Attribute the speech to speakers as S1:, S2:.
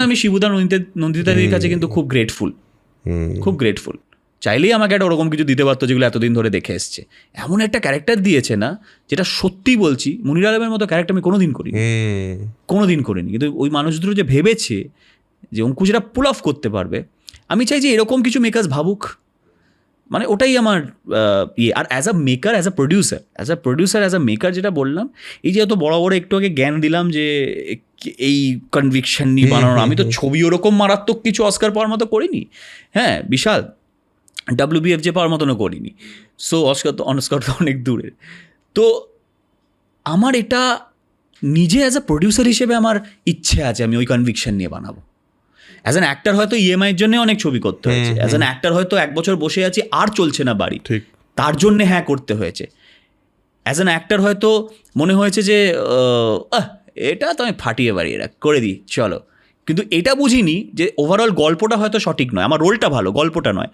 S1: জন্য আমি শিবুদা নন্দিতা নন্দিতাদির কাছে কিন্তু খুব গ্রেটফুল খুব গ্রেটফুল চাইলেই আমাকে একটা ওরকম কিছু দিতে পারতো যেগুলো এতদিন ধরে দেখে এসছে। এমন একটা ক্যারেক্টার দিয়েছে না যেটা সত্যি বলছি মুনির আলমের মতো ক্যারেক্টার আমি কোনোদিন করিনি।
S2: কোনোদিন
S1: কোনো দিন করিনি। কিন্তু ওই মানুষগুলো যে ভেবেছে যে অঙ্কুশ এটা পুল অফ করতে পারবে আমি চাই যে এরকম কিছু মেকার্স ভাবুক। মানে ওটাই আমার ইয়ে। আর as a maker as a producer as a producer as a maker যেটা বললাম এই যে এত বড় বড় একটু আগে জ্ঞান দিলাম যে এই কনভিকশন নিয়ে বানানো আমি তো ছবি ওরকম মারাত্মক কিছু অস্কার পাওয়ার মতো করিনি। হ্যাঁ বিশাল। ডাব্লিউবিএফ যে পাওয়ার মতনও করিনি। সো অস্কার তো অনস্কার তো অনেক দূরের। তো আমার এটা নিজে অ্যাজ আ প্রডিউসার হিসেবে আমার ইচ্ছে আছে আমি ওই কনভিকশন নিয়ে বানাবো। অ্যাজ অ্যান অ্যাক্টার হয়তো ইএমআই এর জন্য অনেক ছবি করতে হয়েছে। অ্যাজ অ্যান অ্যাক্টার হয়তো এক বছর বসে আছি আর চলছে না বাড়ি।
S2: ঠিক।
S1: তার জন্যে হ্যাঁ করতে হয়েছে। অ্যাজ অ্যান অ্যাক্টার হয়তো মনে হয়েছে যে এটা তো আমি ফাটিয়ে বাড়িয়ে রাখ করে দিই চলো। কিন্তু এটা বুঝিনি যে ওভারঅল গল্পটা হয়তো সঠিক নয়। আমার রোলটা ভালো গল্পটা নয়।